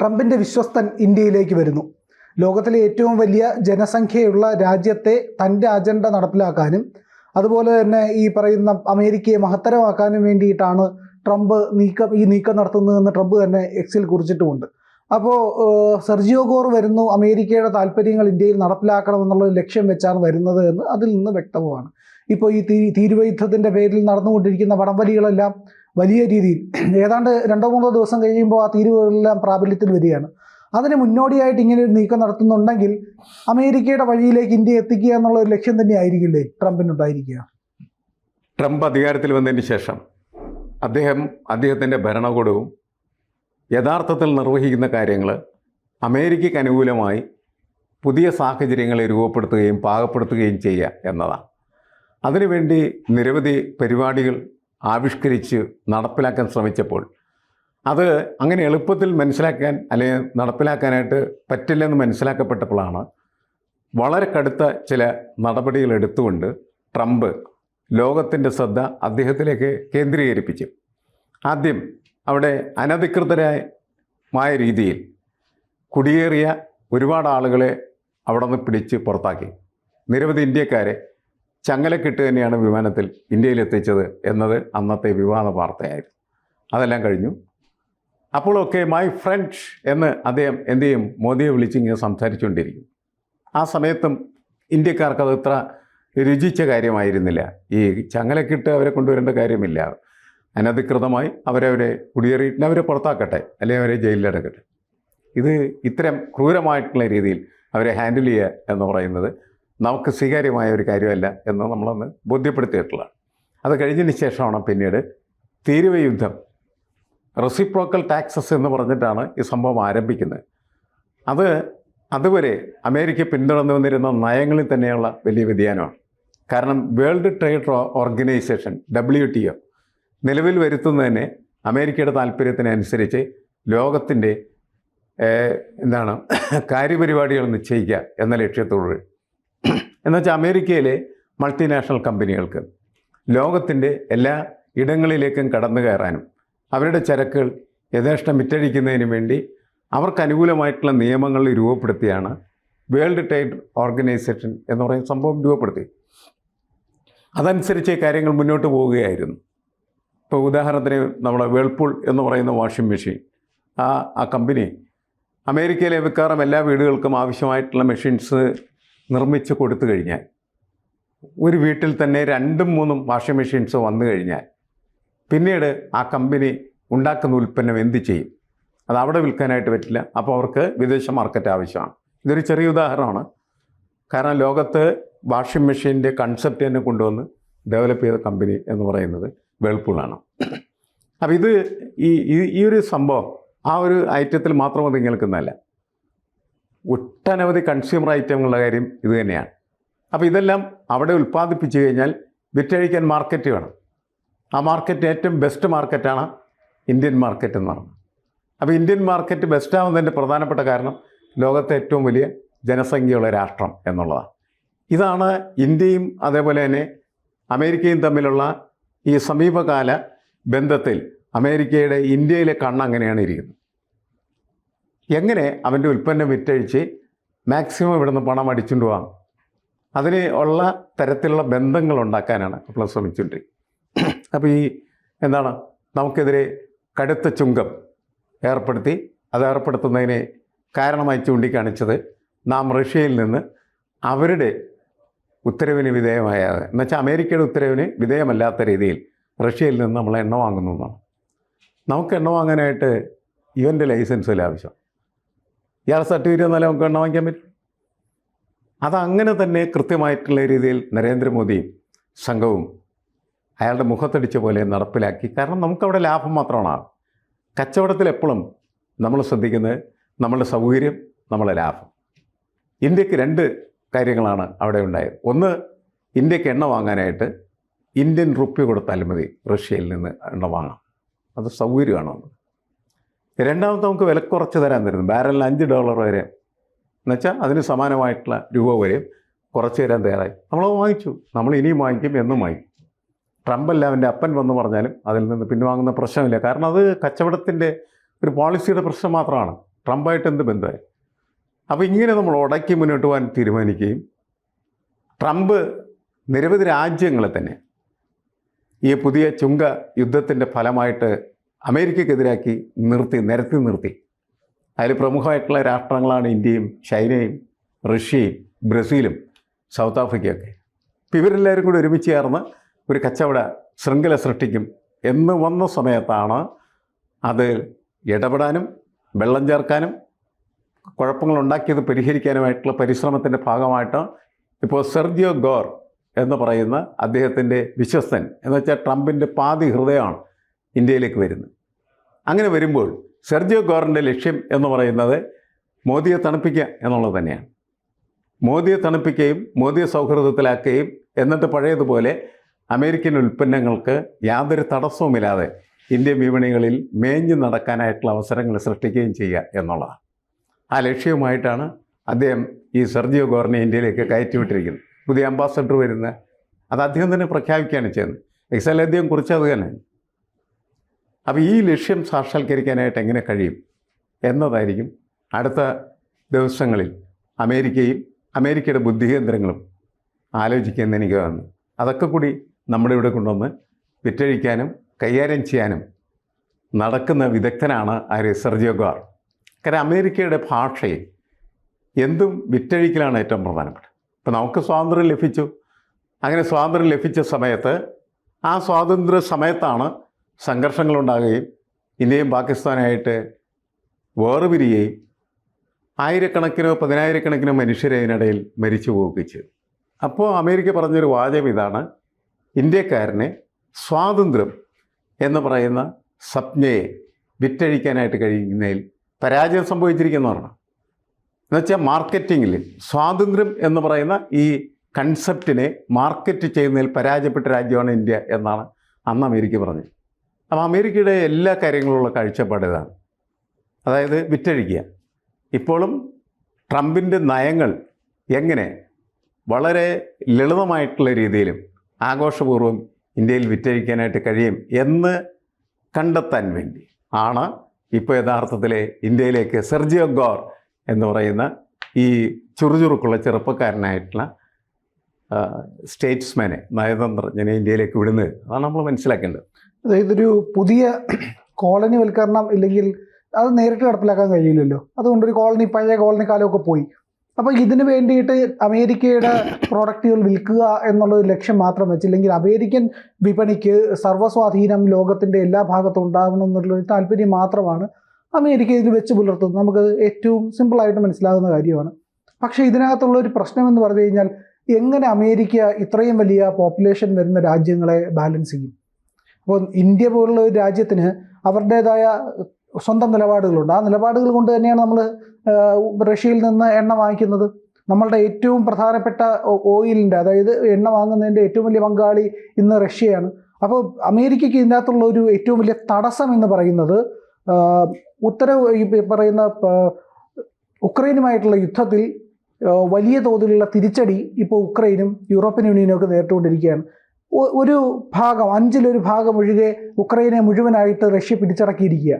ട്രംപിന്റെ വിശ്വസ്തൻ ഇന്ത്യയിലേക്ക് വരുന്നു. ലോകത്തിലെ ഏറ്റവും വലിയ ജനസംഖ്യയുള്ള രാജ്യത്തെ തന്റെ അജണ്ട നടപ്പിലാക്കാനും അതുപോലെ തന്നെ ഈ പറയുന്ന അമേരിക്കയെ മഹത്തരമാക്കാനും വേണ്ടിയിട്ടാണ് ട്രംപ് നീക്കം ഈ നീക്കം നടത്തുന്നതെന്ന് ട്രംപ് തന്നെ എക്സിൽ കുറിച്ചിട്ടുമുണ്ട്. അപ്പോൾ സെർജിയോ ഗോർ വരുന്നു അമേരിക്കയുടെ താല്പര്യങ്ങൾ ഇന്ത്യയിൽ നടപ്പിലാക്കണമെന്നുള്ള ലക്ഷ്യം വെച്ചാണ് വരുന്നത് എന്ന് അതിൽ നിന്ന് വ്യക്തമാണ് ഇപ്പോൾ ഈ തീ തീരുവ യുദ്ധത്തിന്റെ പേരിൽ നടന്നുകൊണ്ടിരിക്കുന്ന വടംവലികളെല്ലാം വലിയ രീതിയിൽ ഏതാണ്ട് രണ്ടോ മൂന്നോ ദിവസം കഴിയുമ്പോൾ ആ തീരുവകളെല്ലാം പ്രാബല്യത്തിൽ വരികയാണ്. അതിന് മുന്നോടിയായിട്ട് ഇങ്ങനെ ഒരു നീക്കം നടത്തുന്നുണ്ടെങ്കിൽ അമേരിക്കയുടെ വഴിയിലേക്ക് ഇന്ത്യ എത്തിക്കുക എന്നുള്ള ഒരു ലക്ഷ്യം തന്നെ ആയിരിക്കില്ലേ ട്രംപിനുണ്ടായിരിക്കുക? ട്രംപ് അധികാരത്തിൽ വന്നതിന് ശേഷം അദ്ദേഹം അദ്ദേഹത്തിന്റെ ഭരണകൂടവും യഥാർത്ഥത്തിൽ നിർവഹിക്കുന്ന കാര്യങ്ങൾ അമേരിക്കയ്ക്ക് അനുകൂലമായി പുതിയ സാഹചര്യങ്ങളെ രൂപപ്പെടുത്തുകയും പാകപ്പെടുത്തുകയും ചെയ്യുക എന്നതാണ്. അതിനുവേണ്ടി നിരവധി പരിപാടികൾ ആവിഷ്കരിച്ച് നടപ്പിലാക്കാൻ ശ്രമിച്ചപ്പോൾ അത് അങ്ങനെ എളുപ്പത്തിൽ മനസ്സിലാക്കാൻ അല്ലെങ്കിൽ നടപ്പിലാക്കാനായിട്ട് പറ്റില്ലെന്ന് മനസ്സിലാക്കപ്പെട്ടപ്പോഴാണ് വളരെ കടുത്ത ചില നടപടികൾ എടുത്തുകൊണ്ട് ട്രംപ് ലോകത്തിന്റെ ശ്രദ്ധ അദ്ദേഹത്തിലേക്ക് കേന്ദ്രീകരിപ്പിച്ചു. ആദ്യം അവിടെ അനധികൃതരായ രീതിയിൽ കുടിയേറിയ ഒരുപാട് ആളുകളെ അവിടെ നിന്ന് പിടിച്ച് പുറത്താക്കി. നിരവധി ഇന്ത്യക്കാരെ ചങ്ങലക്കിട്ട് തന്നെയാണ് വിമാനത്തിൽ ഇന്ത്യയിലെത്തിച്ചത് എന്നത് അന്നത്തെ വിവാദ വാർത്തയായിരുന്നു. അതെല്ലാം കഴിഞ്ഞു. അപ്പോഴൊക്കെ മൈ ഫ്രണ്ട് എന്ന് അദ്ദേഹം എന്തു ചെയ്യും? മോദിയെ വിളിച്ചിങ്ങനെ സംസാരിച്ചുകൊണ്ടിരിക്കും. ആ സമയത്തും ഇന്ത്യക്കാർക്ക് അത് ഇത്ര രുചിച്ച കാര്യമായിരുന്നില്ല. ഈ ചങ്ങലക്കിട്ട് അവരെ കൊണ്ടുവരേണ്ട കാര്യമില്ല. അനധികൃതമായി അവരവരെ കുടിയേറിയിട്ട് അവരെ പുറത്താക്കട്ടെ അല്ലെങ്കിൽ അവരെ ജയിലിലടക്കട്ടെ. ഇത് ഇത്തരം ക്രൂരമായിട്ടുള്ള രീതിയിൽ അവരെ ഹാൻഡിൽ ചെയ്യുക എന്ന് പറയുന്നത് നമുക്ക് സ്വീകാര്യമായ ഒരു കാര്യമല്ല എന്ന് നമ്മളൊന്ന് ബോധ്യപ്പെടുത്തിയിട്ടുള്ളതാണ്. അത് കഴിഞ്ഞതിന് ശേഷമാണ് പിന്നീട് തീരുവ യുദ്ധം. റെസിപ്രോക്കൽ ടാക്സസ് എന്ന് പറഞ്ഞിട്ടാണ് ഈ സംഭവം ആരംഭിക്കുന്നത്. അത് അതുവരെ അമേരിക്ക പിന്തുടർന്നു വന്നിരുന്ന നയങ്ങളിൽ തന്നെയുള്ള വലിയ വ്യതിയാനമാണ്. കാരണം world trade organisation W T O നിലവിൽ വരുത്തുന്നതിന് അമേരിക്കയുടെ താല്പര്യത്തിനനുസരിച്ച് ലോകത്തിന്റെ എന്താണ് കാര്യപരിപാടികൾ നിശ്ചയിക്കുക എന്ന ലക്ഷ്യത്തോട് എന്നുവെച്ചാൽ അമേരിക്കയിലെ മൾട്ടിനാഷണൽ കമ്പനികൾക്ക് ലോകത്തിന്റെ എല്ലാ ഇടങ്ങളിലേക്കും കടന്നു കയറാനും അവരുടെ ചരക്കുകൾ യഥേഷ്ടം വിറ്റഴിക്കുന്നതിന് വേണ്ടി അവർക്ക് അനുകൂലമായിട്ടുള്ള നിയമങ്ങൾ രൂപപ്പെടുത്തിയാണ് വേൾഡ് ട്രേഡ് ഓർഗനൈസേഷൻ എന്ന് പറയുന്ന സംഭവം രൂപപ്പെടുത്തി. അതനുസരിച്ച് കാര്യങ്ങൾ മുന്നോട്ട് പോവുകയായിരുന്നു. ഇപ്പോൾ ഉദാഹരണത്തിന് നമ്മുടെ വേൾപൂൾ എന്ന് പറയുന്ന വാഷിംഗ് മെഷീൻ ആ ആ കമ്പനി അമേരിക്കയിലെ മിക്കവാറും എല്ലാ വീടുകൾക്കും ആവശ്യമായിട്ടുള്ള മെഷീൻസ് നിർമ്മിച്ച് കൊടുത്തു കഴിഞ്ഞാൽ ഒരു വീട്ടിൽ തന്നെ രണ്ടും മൂന്നും വാഷിംഗ് മെഷീൻസ് വന്നു കഴിഞ്ഞാൽ പിന്നീട് ആ കമ്പനി ഉണ്ടാക്കുന്ന ഉൽപ്പന്നം എന്ത് ചെയ്യും? അത് അവിടെ വിൽക്കാനായിട്ട് പറ്റില്ല. അപ്പോൾ അവർക്ക് വിദേശ മാർക്കറ്റ് ആവശ്യമാണ്. ഇതൊരു ചെറിയ ഉദാഹരണമാണ്. കാരണം ലോകത്ത് വാഷിംഗ് മെഷീന്റെ കൺസെപ്റ്റ് തന്നെ കൊണ്ടുവന്ന് ഡെവലപ്പ് ചെയ്ത കമ്പനി എന്ന് പറയുന്നത് വേൾപൂളാണ്. അപ്പോൾ ഇത് ഈ ഈ- ഒരു സംഭവം ആ ഒരു ഐറ്റത്തിൽ മാത്രം ഒതുങ്ങി നിൽക്കുന്നതല്ല ഒട്ടനവധി കൺസ്യൂമർ ഐറ്റങ്ങളുടെ കാര്യം ഇത് തന്നെയാണ്. അപ്പോൾ ഇതെല്ലാം അവിടെ ഉൽപ്പാദിപ്പിച്ചു കഴിഞ്ഞാൽ വിറ്റഴിക്കാൻ മാർക്കറ്റ് വേണം. ആ മാർക്കറ്റ് ഏറ്റവും ബെസ്റ്റ് മാർക്കറ്റാണ് ഇന്ത്യൻ മാർക്കറ്റ് എന്ന് പറയുന്നത്. അപ്പോൾ ഇന്ത്യൻ മാർക്കറ്റ് ബെസ്റ്റാവുന്നതിന്റെ പ്രധാനപ്പെട്ട കാരണം ലോകത്തെ ഏറ്റവും വലിയ ജനസംഖ്യയുള്ള രാഷ്ട്രം എന്നുള്ളതാണ്. ഇതാണ് ഇന്ത്യയും അതേപോലെ തന്നെ അമേരിക്കയും തമ്മിലുള്ള ഈ സമീപകാല ബന്ധത്തിൽ അമേരിക്കയുടെ ഇന്ത്യയിലെ കണ്ണ് അങ്ങനെയാണ് ഇരിക്കുന്നത്. എങ്ങനെ അവന്റെ ഉൽപ്പന്നം വിറ്റഴിച്ച് മാക്സിമം ഇവിടുന്ന് പണം അടിച്ചുകൊണ്ട് പോകാം അതിന് ഉള്ള തരത്തിലുള്ള ബന്ധങ്ങൾ ഉണ്ടാക്കാനാണ് അപ്പോൾ ശ്രമിച്ചുകൊണ്ടിരിക്കുന്നത് അപ്പോൾ ഈ എന്താണ്? നമുക്കെതിരെ കടുത്ത ചുങ്കം ഏർപ്പെടുത്തി അത് ഏർപ്പെടുത്തുന്നതിനെ കാരണമായി ചൂണ്ടിക്കാണിച്ചത് നാം റഷ്യയിൽ നിന്ന് അവരുടെ ഉത്തരവിന് വിധേയമായ എന്നുവെച്ചാൽ അമേരിക്കയുടെ ഉത്തരവിന് വിധേയമല്ലാത്ത രീതിയിൽ റഷ്യയിൽ നിന്ന് നമ്മൾ എണ്ണ വാങ്ങുന്നു എന്നാണ്. നമുക്ക് എണ്ണ വാങ്ങാനായിട്ട് ഇവന്റെ ലൈസൻസ് അല്ല ആവശ്യം? ഇയാൾ സർട്ടിഫിക്കറ്റ് തന്നാലേ നമുക്ക് എണ്ണ വാങ്ങിക്കാൻ പറ്റും. അതങ്ങനെ തന്നെ കൃത്യമായിട്ടുള്ള രീതിയിൽ നരേന്ദ്രമോദിയും സംഘവും അയാളുടെ മുഖത്തടിച്ച പോലെ നടപ്പിലാക്കി. കാരണം നമുക്കവിടെ ലാഭം മാത്രമാണ്. കച്ചവടത്തിൽ എപ്പോഴും നമ്മൾ ശ്രദ്ധിക്കുന്നത് നമ്മളുടെ സൗകര്യം നമ്മളെ ലാഭം. ഇന്ത്യയ്ക്ക് രണ്ട് കാര്യങ്ങളാണ് അവിടെ ഉണ്ടായത്. ഒന്ന് ഇന്ത്യയ്ക്ക് എണ്ണ വാങ്ങാനായിട്ട് ഇന്ത്യൻ റുപ്പി കൊടുത്താലും മതി റഷ്യയിൽ നിന്ന് എണ്ണ വാങ്ങാം. അത് സൗകര്യമാണ്. രണ്ടാമത്തെ നമുക്ക് വില കുറച്ച് തരാൻ തരുന്നു. ബാരലിന് അഞ്ച് ഡോളർ വരെ. എന്നുവെച്ചാൽ അതിന് സമാനമായിട്ടുള്ള രൂപ വരെയും കുറച്ച് തരാൻ തയ്യാറായി. നമ്മൾ വാങ്ങിച്ചു. നമ്മൾ ഇനിയും വാങ്ങിക്കും എന്നും വാങ്ങിക്കും. അല്ല അവന്റെ അപ്പൻ വന്ന് പറഞ്ഞാലും അതിൽ നിന്ന് പിൻവാങ്ങുന്ന പ്രശ്നമില്ല. കാരണം അത് കച്ചവടത്തിന്റെ ഒരു പോളിസിയുടെ പ്രശ്നം മാത്രമാണ്. ട്രംപായിട്ട് എന്ത് ബന്ധമായി? അപ്പോൾ ഇങ്ങനെ നമ്മൾ ഉടക്കി മുന്നോട്ട് പോകാൻ തീരുമാനിക്കുകയും ട്രംപ് നിരവധി രാജ്യങ്ങളെ തന്നെ ഈ പുതിയ ചുങ്ക യുദ്ധത്തിന്റെ ഫലമായിട്ട് അമേരിക്കക്കെതിരാക്കി നിർത്തി നിരത്തി നിർത്തി. അതിൽ പ്രമുഖമായിട്ടുള്ള രാഷ്ട്രങ്ങളാണ് ഇന്ത്യയും ചൈനയും റഷ്യയും ബ്രസീലും സൗത്ത് ആഫ്രിക്കയൊക്കെ. അപ്പോൾ ഇവരെല്ലാവരും കൂടി ഒരുമിച്ച് ചേർന്ന് ഒരു കച്ചവട ശൃംഖല സൃഷ്ടിക്കും എന്ന് വന്ന സമയത്താണ് അത് ഇടപെടാനും വെള്ളം ചേർക്കാനും കുഴപ്പങ്ങൾ ഉണ്ടാക്കിയത് പരിഹരിക്കാനുമായിട്ടുള്ള പരിശ്രമത്തിന്റെ ഭാഗമായിട്ട് ഇപ്പോൾ സെർജിയോ ഗോർ എന്ന് പറയുന്ന അദ്ദേഹത്തിന്റെ വിശ്വസ്തൻ. എന്ന് വെച്ചാൽ ട്രംപിന്റെ പാതി ഹൃദയമാണ് ഇന്ത്യയിലേക്ക് വരുന്നു. അങ്ങനെ വരുമ്പോൾ സെർജിയോ ഗോറിന്റെ ലക്ഷ്യം എന്ന് പറയുന്നത് മോദിയെ തണുപ്പിക്കുക എന്നുള്ളത് തന്നെയാണ്. മോദിയെ തണുപ്പിക്കുകയും മോദിയെ സൗഹൃദത്തിലാക്കുകയും എന്നിട്ട് പഴയതുപോലെ അമേരിക്കൻ ഉൽപ്പന്നങ്ങൾക്ക് യാതൊരു തടസ്സവുമില്ലാതെ ഇന്ത്യൻ വിപണികളിൽ മേഞ്ഞു നടക്കാനായിട്ടുള്ള അവസരങ്ങൾ സൃഷ്ടിക്കുകയും ചെയ്യുക എന്നുള്ളതാണ്. ആ ലക്ഷ്യവുമായിട്ടാണ് അദ്ദേഹം ഈ സെർജിയോ ഗോറിനെ ഇന്ത്യയിലേക്ക് കയറ്റിവിട്ടിരിക്കുന്നത്. പുതിയ അംബാസഡർ വരുന്ന അത് അദ്ദേഹം തന്നെ പ്രഖ്യാപിക്കുകയാണ് ചെയ്യുന്നത്. എക്സൽ അദ്ദേഹം കുറിച്ചത് തന്നെ. അപ്പോൾ ഈ ലക്ഷ്യം സാക്ഷാത്കരിക്കാനായിട്ട് എങ്ങനെ കഴിയും എന്നതായിരിക്കും അടുത്ത ദിവസങ്ങളിൽ അമേരിക്കയും അമേരിക്കയുടെ ബുദ്ധികേന്ദ്രങ്ങളും ആലോചിക്കുമെന്ന് എനിക്ക് തോന്നുന്നു. അതൊക്കെ കൂടി നമ്മുടെ ഇവിടെ കൊണ്ടുവന്ന് വിറ്റഴിക്കാനും കൈകാര്യം ചെയ്യാനും നടക്കുന്ന വിദഗ്ധനാണ് ആ സെർജിയോ ഗാർ കാരണം അമേരിക്കയുടെ ഭാഷയിൽ എന്തും വിറ്റഴിക്കലാണ് ഏറ്റവും പ്രധാനപ്പെട്ടത്. ഇപ്പം നമുക്ക് സ്വാതന്ത്ര്യം ലഭിച്ചു. അങ്ങനെ സ്വാതന്ത്ര്യം ലഭിച്ച സമയത്ത് ആ സ്വാതന്ത്ര്യ സമയത്താണ് സംഘർഷങ്ങളുണ്ടാകുകയും ഇന്ത്യയും പാകിസ്ഥാനായിട്ട് വേർപിരിയുകയും ആയിരക്കണക്കിനോ പതിനായിരക്കണക്കിനോ മനുഷ്യരെ ഇതിനിടയിൽ മരിച്ചു പോവുകയും ചെയ്തു. അപ്പോൾ അമേരിക്ക പറഞ്ഞൊരു വാചകം ഇതാണ് ഇന്ത്യക്കാരനെ സ്വാതന്ത്ര്യം എന്ന് പറയുന്ന സ്വപ്നയെ വിറ്റഴിക്കാനായിട്ട് കഴിയുന്നതിൽ പരാജയം സംഭവിച്ചിരിക്കുന്നവരാണ് എന്നുവെച്ചാൽ മാർക്കറ്റിങ്ങിൽ സ്വാതന്ത്ര്യം എന്ന് പറയുന്ന ഈ കൺസെപ്റ്റിനെ മാർക്കറ്റ് ചെയ്യുന്നതിൽ പരാജയപ്പെട്ട രാജ്യമാണ് ഇന്ത്യ എന്നാണ് അന്ന് അമേരിക്ക പറഞ്ഞത്. അപ്പോൾ അമേരിക്കയുടെ എല്ലാ കാര്യങ്ങളുള്ള കാഴ്ചപ്പാട് ഇതാണ്. അതായത് വിറ്റഴിക്കുക. ഇപ്പോഴും ട്രംപിന്റെ നയങ്ങൾ എങ്ങനെ വളരെ ലളിതമായിട്ടുള്ള രീതിയിലും ആഘോഷപൂർവം ഇന്ത്യയിൽ വിറ്റഴിക്കാനായിട്ട് കഴിയും എന്ന് കണ്ടെത്താൻ വേണ്ടി ആണ് ഇപ്പോൾ യഥാർത്ഥത്തിലെ ഇന്ത്യയിലേക്ക് സെർജിയോ ഗോർ എന്ന് പറയുന്ന ഈ ചുറുചുറുക്കുള്ള ചെറുപ്പക്കാരനായിട്ടുള്ള സ്റ്റേറ്റ്സ്മാനെ നയതന്ത്രജ്ഞനെ ഇന്ത്യയിലേക്ക് വിടുന്നത്. അതാണ് നമ്മൾ മനസ്സിലാക്കേണ്ടത്. അതായത് ഒരു പുതിയ കോളനി വൽക്കരണം ഇല്ലെങ്കിൽ അത് നേരിട്ട് നടപ്പിലാക്കാൻ കഴിയില്ലല്ലോ. അതുകൊണ്ട് ഒരു കോളനി പഴയ കോളനി കാലമൊക്കെ പോയി. അപ്പോൾ ഇതിന് വേണ്ടിയിട്ട് അമേരിക്കയുടെ പ്രോഡക്റ്റുകൾ വിൽക്കുക എന്നുള്ള ഒരു ലക്ഷ്യം മാത്രം വെച്ചില്ലെങ്കിൽ അമേരിക്കൻ വിപണിക്ക് സർവസ്വാധീനം ലോകത്തിന്റെ എല്ലാ ഭാഗത്തും ഉണ്ടാകണം എന്നുള്ളൊരു താല്പര്യം മാത്രമാണ് അമേരിക്ക ഇതിൽ വെച്ച് പുലർത്തുന്നത്. നമുക്ക് ഏറ്റവും സിമ്പിളായിട്ട് മനസ്സിലാകുന്ന കാര്യമാണ്. പക്ഷേ ഇതിനകത്തുള്ള ഒരു പ്രശ്നം എന്ന് പറഞ്ഞു കഴിഞ്ഞാൽ എങ്ങനെ അമേരിക്ക ഇത്രയും വലിയ പോപ്പുലേഷൻ വരുന്ന രാജ്യങ്ങളെ ബാലൻസ് ചെയ്യും? അപ്പോൾ ഇന്ത്യ പോലുള്ള ഒരു രാജ്യത്തിന് അവരുടേതായ സ്വന്തം നിലപാടുകളുണ്ട്. ആ നിലപാടുകൾ കൊണ്ട് തന്നെയാണ് നമ്മൾ റഷ്യയിൽ നിന്ന് എണ്ണ വാങ്ങിക്കുന്നത്. നമ്മളുടെ ഏറ്റവും പ്രധാനപ്പെട്ട ഓയിലിന്റെ അതായത് എണ്ണ വാങ്ങുന്നതിന്റെ ഏറ്റവും വലിയ പങ്കാളി ഇന്ന് റഷ്യയാണ്. അപ്പോൾ അമേരിക്കയ്ക്ക് ഇതിനകത്തുള്ള ഒരു ഏറ്റവും വലിയ തടസ്സം എന്ന് പറയുന്നത് ഉത്തര പറയുന്ന ഉക്രൈനുമായിട്ടുള്ള യുദ്ധത്തിൽ വലിയ തോതിലുള്ള തിരിച്ചടി ഇപ്പോൾ ഉക്രൈനും യൂറോപ്യൻ യൂണിയനും ഒക്കെ നേരിട്ടുകൊണ്ടിരിക്കുകയാണ്. ഒരു ഭാഗം അഞ്ചിലൊരു ഭാഗം ഒഴികെ ഉക്രൈനെ മുഴുവനായിട്ട് റഷ്യ പിടിച്ചടക്കിയിരിക്കുക.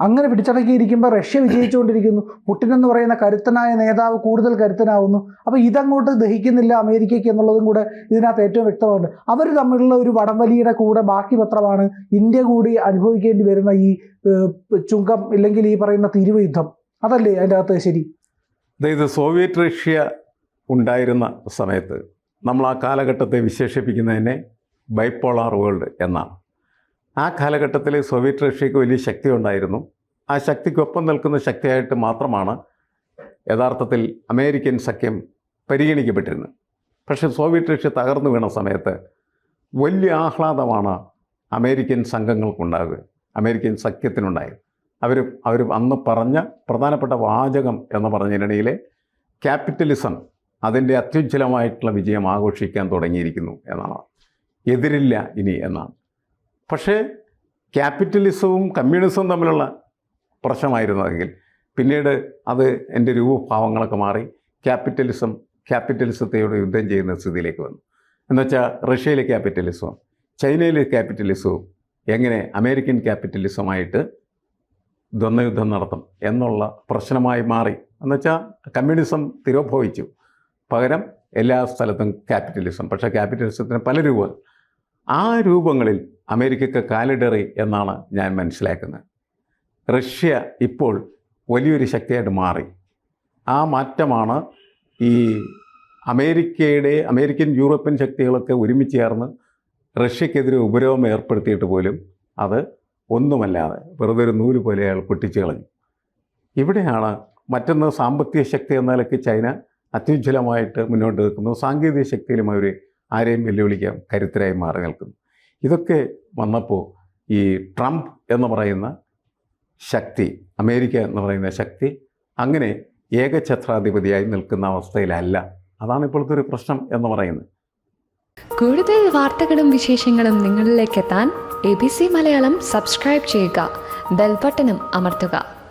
അങ്ങനെ പിടിച്ചടക്കിയിരിക്കുമ്പോൾ റഷ്യ വിജയിച്ചുകൊണ്ടിരിക്കുന്നു. പുടിൻ എന്ന് പറയുന്ന കരുത്തനായ നേതാവ് കൂടുതൽ കരുത്തനാവുന്നു. അപ്പോൾ ഇതങ്ങോട്ട് ദഹിക്കുന്നില്ല അമേരിക്കയ്ക്ക് എന്നുള്ളതും കൂടെ ഇതിനകത്ത് ഏറ്റവും വ്യക്തമാണ് അവർ തമ്മിലുള്ള ഒരു വടംവലിയുടെ കൂടെ ബാക്കി പത്രമാണ് ഇന്ത്യ കൂടി അനുഭവിക്കേണ്ടി വരുന്ന ഈ ചുങ്കം ഇല്ലെങ്കിൽ ഈ പറയുന്ന തിരുവയുദ്ധം അതല്ലേ അതിന്റെ അകത്ത് ശരി? അതായത് സോവിയറ്റ് റഷ്യ ഉണ്ടായിരുന്ന സമയത്ത് നമ്മൾ ആ കാലഘട്ടത്തെ വിശേഷിപ്പിക്കുന്നതിനെ ബൈപ്പോളാർ വേൾഡ് എന്നാണ്. ആ കാലഘട്ടത്തിൽ സോവിയറ്റ് റഷ്യക്ക് വലിയ ശക്തി ഉണ്ടായിരുന്നു ആ ശക്തിക്കൊപ്പം നിൽക്കുന്ന ശക്തിയായിട്ട് മാത്രമാണ് യഥാർത്ഥത്തിൽ അമേരിക്കൻ സഖ്യം പരിഗണിക്കപ്പെട്ടിരുന്നത്. പക്ഷേ സോവിയറ്റ് റഷ്യ തകർന്നു വീണ സമയത്ത് വലിയ ആഹ്ലാദമാണ് അമേരിക്കൻ സംഘങ്ങൾക്കുണ്ടാകുക അമേരിക്കൻ സഖ്യത്തിനുണ്ടായത്. അവർ അവർ അന്ന് പറഞ്ഞ പ്രധാനപ്പെട്ട വാചകം എന്ന് പറഞ്ഞതിനിടയിൽ ക്യാപിറ്റലിസം അതിന്റെ അത്യുജ്വലമായിട്ടുള്ള വിജയം ആഘോഷിക്കാൻ തുടങ്ങിയിരിക്കുന്നു എന്നാണ്. എതിരില്ല ഇനി എന്നാണ്. പക്ഷേ ക്യാപിറ്റലിസവും കമ്മ്യൂണിസവും തമ്മിലുള്ള പ്രശ്നമായിരുന്നെങ്കിൽ പിന്നീട് അത് എന്റെ രൂപഭാവങ്ങളൊക്കെ മാറി ക്യാപിറ്റലിസം ക്യാപിറ്റലിസത്തെയോട് യുദ്ധം ചെയ്യുന്ന സ്ഥിതിയിലേക്ക് വന്നു. എന്നുവെച്ചാൽ റഷ്യയിലെ ക്യാപിറ്റലിസവും ചൈനയിലെ ക്യാപിറ്റലിസവും എങ്ങനെ അമേരിക്കൻ ക്യാപിറ്റലിസമായിട്ട് ദ്വന്ദ്വയുദ്ധം നടത്തും എന്നുള്ള പ്രശ്നമായി മാറി. എന്നുവെച്ചാൽ കമ്മ്യൂണിസം തിരോഭവിച്ചു. പകരം എല്ലാ സ്ഥലത്തും ക്യാപിറ്റലിസം. പക്ഷേ ക്യാപിറ്റലിസത്തിന് പല രൂപങ്ങൾ ആ രൂപങ്ങളിൽ അമേരിക്കക്ക് കാലിടറി എന്നാണ് ഞാൻ മനസ്സിലാക്കുന്നത്. റഷ്യ ഇപ്പോൾ വലിയൊരു ശക്തിയായിട്ട് മാറി. ആ മാറ്റമാണ് ഈ അമേരിക്കയുടെ അമേരിക്കൻ യൂറോപ്യൻ ശക്തികളൊക്കെ ഒരുമിച്ച് ചേർന്ന് റഷ്യക്കെതിരെ ഉപരോധം ഏർപ്പെടുത്തിയിട്ട് പോലും അത് ഒന്നുമല്ലാതെ വെറുതെ ഒരു നൂൽ പോലെ അയാൾ പൊട്ടിച്ചു കളഞ്ഞു. ഇവിടെയാണ് മറ്റൊന്ന് സാമ്പത്തിക ശക്തി എന്ന നിലയ്ക്ക് ചൈന അത്യുജ്വലമായിട്ട് മുന്നോട്ട് നിൽക്കുന്നു. സാങ്കേതിക ശക്തിയിലും അവർ ആരെയും വെല്ലുവിളിക്കാൻ കരുത്തരായി മാറി നിൽക്കുന്നു. ഇതൊക്കെ വന്നപ്പോൾ ഈ ട്രംപ് എന്ന് പറയുന്ന ശക്തി അമേരിക്ക എന്ന് പറയുന്ന ശക്തി അങ്ങനെ ഏകഛത്രാധിപതിയായി നിൽക്കുന്ന അവസ്ഥയിലല്ല. അതാണ് ഇപ്പോഴത്തെ ഒരു പ്രശ്നം എന്ന് പറയുന്നത്. കൂടുതൽ വാർത്തകളും വിശേഷങ്ങളും നിങ്ങളിലേക്ക് എത്താൻ A B C Malayalam subscribe ചെയ്യുക. ബെൽബട്ടനും അമർത്തുക.